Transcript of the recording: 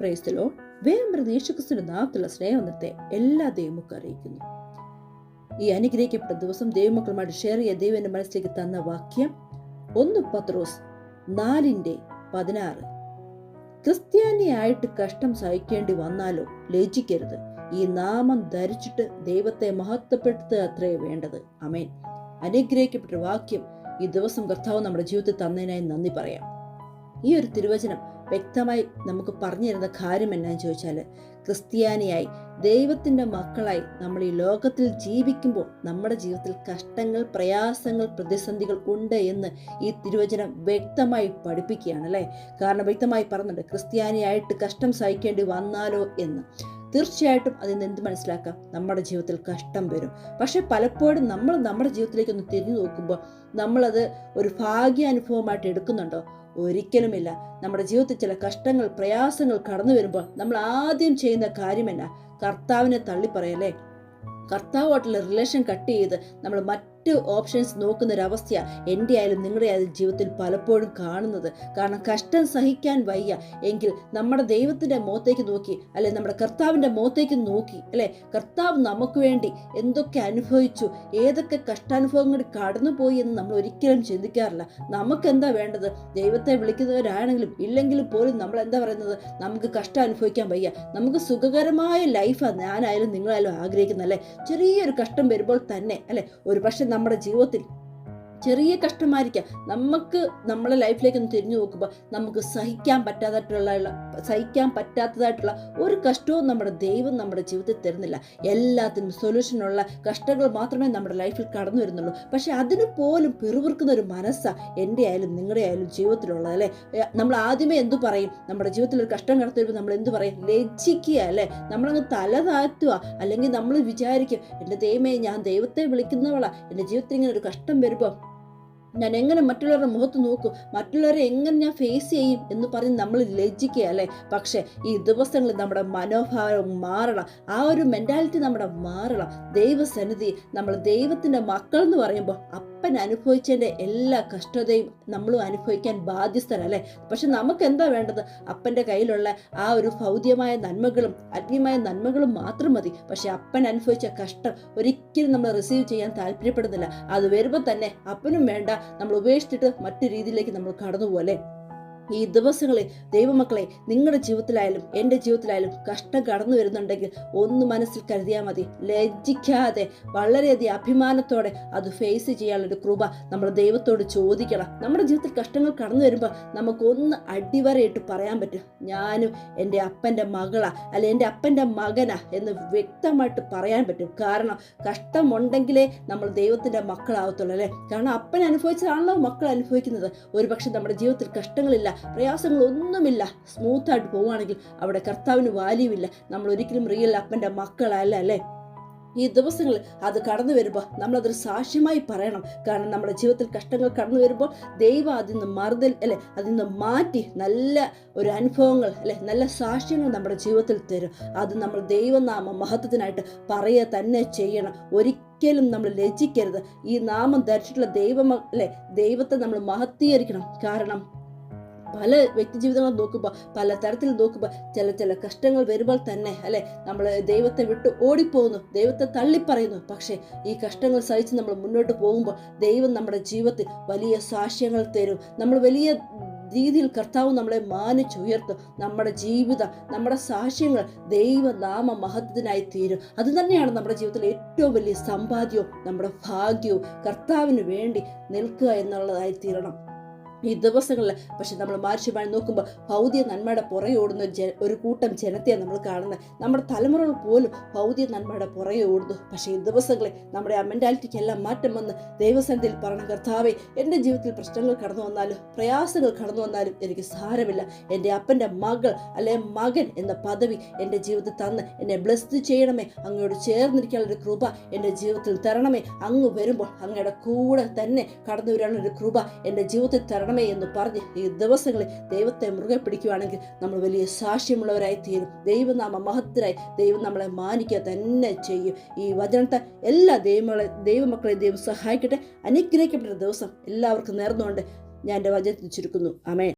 പ്രൈസ്തലോ വേഗം പ്രതീക്ഷിക്കുന്ന നാമത്തിലുള്ള സ്നേഹത്തെ എല്ലാ ദൈവമൊക്കെ അറിയിക്കുന്നു. ഈ അനുഗ്രഹിക്കപ്പെട്ട ദിവസം ദൈവമക്കളുമായിട്ട് ഷെയർ ചെയ്യ ദൈവന്റെ മനസ്സിലേക്ക് തന്ന വാക്യം ഒന്ന് പത്രോസ് നാലിന്റെ പതിനാറ്. ക്രിസ്ത്യാനിയായിട്ട് കഷ്ടം സഹിക്കേണ്ടി വന്നാലോ ലജിക്കരുത് ഈ നാമം ധരിച്ചിട്ട് ദൈവത്തെ മഹത്വപ്പെടുത്തുക അത്രേ വേണ്ടത്. അമേൻ അനുഗ്രഹിക്കപ്പെട്ട വാക്യം ഈ ദിവസം കർത്താവ് നമ്മുടെ ജീവിതത്തിൽ തന്നതിനായി നന്ദി പറയാം. ഈ ഒരു തിരുവചനം വ്യക്തമായി നമുക്ക് പറഞ്ഞു തരുന്ന കാര്യം എന്നാന്ന് ചോദിച്ചാൽ ക്രിസ്ത്യാനിയായി ദൈവത്തിന്റെ മക്കളായി നമ്മൾ ഈ ലോകത്തിൽ ജീവിക്കുമ്പോൾ നമ്മുടെ ജീവിതത്തിൽ കഷ്ടങ്ങൾ പ്രയാസങ്ങൾ പ്രതിസന്ധികൾ ഉണ്ട് എന്ന് ഈ തിരുവചനം വ്യക്തമായി പഠിപ്പിക്കുകയാണ് അല്ലേ? കാരണം വ്യക്തമായി പറഞ്ഞിട്ടുണ്ട് ക്രിസ്ത്യാനിയായിട്ട് കഷ്ടം സഹിക്കേണ്ടി വന്നാലോ എന്ന്. തീർച്ചയായിട്ടും അതിൽ നിന്ന് എന്ത് മനസ്സിലാക്കാം? നമ്മുടെ ജീവിതത്തിൽ കഷ്ടം വരും. പക്ഷെ പലപ്പോഴും നമ്മൾ നമ്മുടെ ജീവിതത്തിലേക്ക് ഒന്ന് തിരിഞ്ഞു നോക്കുമ്പോൾ നമ്മളത് ഒരു ഭാഗ്യാനുഭവമായിട്ട് എടുക്കുന്നുണ്ടോ? ഒരിക്കലുമില്ല. നമ്മുടെ ജീവിതത്തിൽ ചില കഷ്ടങ്ങൾ പ്രയാസങ്ങൾ കടന്നു വരുമ്പോൾ നമ്മൾ ആദ്യം ചെയ്യുന്ന കാര്യമല്ല കർത്താവിനെ തള്ളിപ്പറയല്ലേ? കർത്താവുമായിട്ടുള്ള റിലേഷൻ കട്ട് ചെയ്ത് നമ്മൾ മറ്റ് ഓപ്ഷൻസ് നോക്കുന്ന ഒരവസ്ഥയാണ് എന്റെ ആയാലും നിങ്ങളുടെ ആയാലും ജീവിതത്തിൽ പലപ്പോഴും കാണുന്നത്. കാരണം കഷ്ടം സഹിക്കാൻ വയ്യ. എങ്കിൽ നമ്മുടെ ദൈവത്തിന്റെ മുഖത്തേക്ക് നോക്കി അല്ലെ നമ്മുടെ കർത്താവിന്റെ മുഖത്തേക്ക് നോക്കി അല്ലെ? കർത്താവ് നമുക്ക് വേണ്ടി എന്തൊക്കെ അനുഭവിച്ചു ഏതൊക്കെ കഷ്ടാനുഭവങ്ങൾ കടന്നുപോയി എന്ന് നമ്മൾ ഒരിക്കലും ചിന്തിക്കാറില്ല. നമുക്ക് എന്താ വേണ്ടത്? ദൈവത്തെ വിളിക്കുന്നവരാണെങ്കിലും ഇല്ലെങ്കിലും പോലും നമ്മൾ എന്താ പറയുന്നത്? നമുക്ക് കഷ്ടം അനുഭവിക്കാൻ വയ്യ. നമുക്ക് സുഖകരമായ ലൈഫാണ് ഞാനായാലും നിങ്ങളായാലും ആഗ്രഹിക്കുന്നത് അല്ലേ ചെറിയൊരു കഷ്ടം വരുമ്പോൾ തന്നെ അല്ലെ? ഒരു പക്ഷെ നമ്മുടെ ജീവിതത്തിൽ ചെറിയ കഷ്ടമായിരിക്കാം. നമുക്ക് നമ്മളെ ലൈഫിലേക്ക് ഒന്ന് തിരിഞ്ഞു നോക്കുമ്പോൾ നമുക്ക് സഹിക്കാൻ പറ്റാതായിട്ടുള്ള സഹിക്കാൻ പറ്റാത്തതായിട്ടുള്ള ഒരു കഷ്ടവും നമ്മുടെ ദൈവം നമ്മുടെ ജീവിതത്തിൽ തരുന്നില്ല. എല്ലാത്തിനും സൊല്യൂഷനുള്ള കഷ്ടങ്ങൾ മാത്രമേ നമ്മുടെ ലൈഫിൽ കടന്നു വരുന്നുള്ളൂ. പക്ഷെ അതിന് പോലും പിറുവിർക്കുന്ന ഒരു മനസ്സാണ് എന്റെ ആയാലും നിങ്ങളുടെ ആയാലും ജീവിതത്തിലുള്ളത് അല്ലേ? നമ്മൾ ആദ്യമേ എന്തു പറയും? നമ്മുടെ ജീവിതത്തിൽ ഒരു കഷ്ടം കടന്നു വരുമ്പോൾ നമ്മൾ എന്തു പറയും? ലജ്ജിക്കുക അല്ലേ? നമ്മളങ്ങ് തല താഴ്ത്തുക. അല്ലെങ്കിൽ നമ്മൾ വിചാരിക്കും എന്റെ ദൈവമേ ഞാൻ ദൈവത്തെ വിളിക്കുന്നവളാണ് എന്റെ ജീവിതത്തിൽ ഇങ്ങനെ ഒരു കഷ്ടം വരുമ്പോൾ ഞാൻ എങ്ങനെ മറ്റുള്ളവരുടെ മുഖത്ത് നോക്കും? മറ്റുള്ളവരെ എങ്ങനെ ഞാൻ ഫേസ് ചെയ്യും എന്ന് പറഞ്ഞ് നമ്മൾ ലജ്ജിക്കുക അല്ലേ? പക്ഷേ ഈ ദിവസങ്ങളിൽ നമ്മുടെ മനോഭാവം മാറണം. ആ ഒരു മെന്റാലിറ്റി നമ്മുടെ മാറണം. ദൈവസന്നിധി നമ്മൾ ദൈവത്തിന്റെ മക്കൾ എന്ന് പറയുമ്പോൾ അപ്പൻ അനുഭവിച്ചതിന്റെ എല്ലാ കഷ്ടതയും നമ്മളും അനുഭവിക്കാൻ ബാധ്യസ്ഥരല്ലേ? പക്ഷെ നമുക്ക് എന്താ വേണ്ടത്? അപ്പന്റെ കയ്യിലുള്ള ആ ഒരു ഭൗതികമായ നന്മകളും ആത്മീയമായ നന്മകളും മാത്രം മതി. പക്ഷെ അപ്പൻ അനുഭവിച്ച കഷ്ടം ഒരിക്കലും നമ്മൾ റിസീവ് ചെയ്യാൻ താല്പര്യപ്പെടുന്നില്ല. അത് വരുമ്പോൾ തന്നെ അപ്പനും വേണ്ട. നമ്മൾ ഉപേക്ഷിച്ചിട്ട് മറ്റു രീതിയിലേക്ക് നമ്മൾ കടന്നു പോലെ ഈ ദിവസങ്ങളിൽ ദൈവമക്കളെ നിങ്ങളുടെ ജീവിതത്തിലായാലും എന്റെ ജീവിതത്തിലായാലും കഷ്ടം കടന്നു വരുന്നുണ്ടെങ്കിൽ ഒന്ന് മനസ്സിൽ കരുതിയാൽ മതി. ലജ്ജിക്കാതെ വളരെയധികം അഭിമാനത്തോടെ അത് ഫേസ് ചെയ്യാനുള്ളൊരു കൃപ നമ്മൾ ദൈവത്തോട് ചോദിക്കണം. നമ്മുടെ ജീവിതത്തിൽ കഷ്ടങ്ങൾ കടന്നു വരുമ്പോൾ നമുക്കൊന്ന് അടിവരയിട്ട് പറയാൻ പറ്റും. ഞാനും എന്റെ അപ്പന്റെ മകളാ അല്ലെ എന്റെ അപ്പന്റെ മകനാ എന്ന് വ്യക്തമായിട്ട് പറയാൻ പറ്റും. കാരണം കഷ്ടമുണ്ടെങ്കിലേ നമ്മൾ ദൈവത്തിന്റെ മക്കളാവത്തുള്ളൂ അല്ലേ? കാരണം അപ്പൻ അനുഭവിച്ചതാണല്ലോ മക്കൾ അനുഭവിക്കുന്നത്. ഒരുപക്ഷെ നമ്മുടെ ജീവിതത്തിൽ കഷ്ടങ്ങളില്ല പ്രയാസങ്ങളൊന്നുമില്ല. സ്മൂത്തായിട്ട് പോവുകയാണെങ്കിൽ അവിടെ കർത്താവിന് വാല്യുമില്ല. നമ്മൾ ഒരിക്കലും റിയൽ അപ്പന്റെ മക്കളല്ല അല്ലേ? ഈ ദിവസങ്ങൾ അത് കടന്നു വരുമ്പോൾ നമ്മളതൊരു സാക്ഷ്യമായി പറയണം. കാരണം നമ്മുടെ ജീവിതത്തിൽ കഷ്ടങ്ങൾ കടന്നു വരുമ്പോൾ ദൈവം അതിൽ നിന്ന് മറുതൽ അല്ലെ? അതിൽ നിന്ന് മാറ്റി നല്ല ഒരു അനുഭവങ്ങൾ അല്ലെ? നല്ല സാക്ഷ്യങ്ങൾ നമ്മുടെ ജീവിതത്തിൽ തരും. അത് നമ്മൾ ദൈവനാമ മഹത്വത്തിനായിട്ട് പറയുക തന്നെ ചെയ്യണം. ഒരിക്കലും നമ്മൾ ലജ്ജിക്കരുത്. ഈ നാമം ധരിച്ചിട്ടുള്ള ദൈവം അല്ലെ? ദൈവത്തെ നമ്മൾ മഹത്വീകരിക്കണം കാരണം പല വ്യക്തി ജീവിതങ്ങൾ നോക്കുമ്പോൾ പല തരത്തിൽ നോക്കുമ്പോൾ ചില ചില കഷ്ടങ്ങൾ വരുമ്പോൾ തന്നെ അല്ലെ? നമ്മൾ ദൈവത്തെ വിട്ട് ഓടിപ്പോകുന്നു ദൈവത്തെ തള്ളിപ്പറയുന്നു. പക്ഷേ ഈ കഷ്ടങ്ങൾ സഹിച്ച് നമ്മൾ മുന്നോട്ട് പോകുമ്പോൾ ദൈവം നമ്മുടെ ജീവിതത്തിൽ വലിയ സാക്ഷ്യങ്ങൾ തരും. നമ്മൾ വലിയ രീതിയിൽ കർത്താവ് നമ്മളെ മാനിച്ചുയർത്തും. നമ്മുടെ ജീവിതം നമ്മുടെ സാക്ഷ്യങ്ങൾ ദൈവനാമ മഹത്വത്തിനായി തീരും. അത് തന്നെയാണ് നമ്മുടെ ജീവിതത്തിലെ ഏറ്റവും വലിയ സമ്പാദ്യവും നമ്മുടെ ഭാഗ്യവും. കർത്താവിന് വേണ്ടി നിൽക്കുക എന്നുള്ളതായി തീരണം. ഈ ദിവസങ്ങളിൽ പക്ഷെ നമ്മൾ മാനുഷ്യമായി നോക്കുമ്പോൾ ഭൗതിക നന്മയുടെ പുറകെ ഓടുന്ന ജ ഒരു കൂട്ടം ജനത്തെയാണ് നമ്മൾ കാണുന്നത്. നമ്മുടെ തലമുറകൾ പോലും ഭൗതിക നന്മയുടെ പുറകെ ഓടുന്നു. പക്ഷേ ഈ ദിവസങ്ങളിൽ നമ്മുടെ ആ മെന്റാലിറ്റിക്ക് എല്ലാം മാറ്റം വന്ന് ദൈവസന്നിധിയിൽ പറഞ്ഞ കർത്താവെ എന്റെ ജീവിതത്തിൽ പ്രശ്നങ്ങൾ കടന്നു വന്നാലും പ്രയാസങ്ങൾ കടന്നു വന്നാലും എനിക്ക് സാരമില്ല. എന്റെ അപ്പന്റെ മകൾ അല്ലെ മകൻ എന്ന പദവി എന്റെ ജീവിതത്തിൽ തന്ന് എന്നെ ബ്ലസ് ചെയ്യണമേ. അങ്ങയോട് ചേർന്നിരിക്കാനുള്ളൊരു കൃപ എന്റെ ജീവിതത്തിൽ തരണമേ. അങ്ങ് വരുമ്പോൾ അങ്ങയുടെ കൂടെ തന്നെ കടന്നു വരാനുള്ളൊരു കൃപ എന്റെ ജീവിതത്തിൽ തരണം തരണമേ എന്ന് പറഞ്ഞ് ഈ ദിവസങ്ങളിൽ ദൈവത്തെ മുറുകെ പിടിക്കുവാണെങ്കിൽ നമ്മൾ വലിയ സാക്ഷ്യമുള്ളവരായി തീരും ദൈവനാമ മഹത്തരായി ദൈവം നമ്മളെ മാനിക്കുക തന്നെ ചെയ്യും. ഈ വചനത്തെ എല്ലാ ദൈവങ്ങളെ ദൈവമക്കളെ ദൈവം സഹായിക്കട്ടെ. അനുഗ്രഹിക്കപ്പെട്ട ദിവസം എല്ലാവർക്കും നേർന്നുകൊണ്ട് ഞാൻ എന്റെ വചനത്തിൽ ചുരുക്കുന്നു. അമേ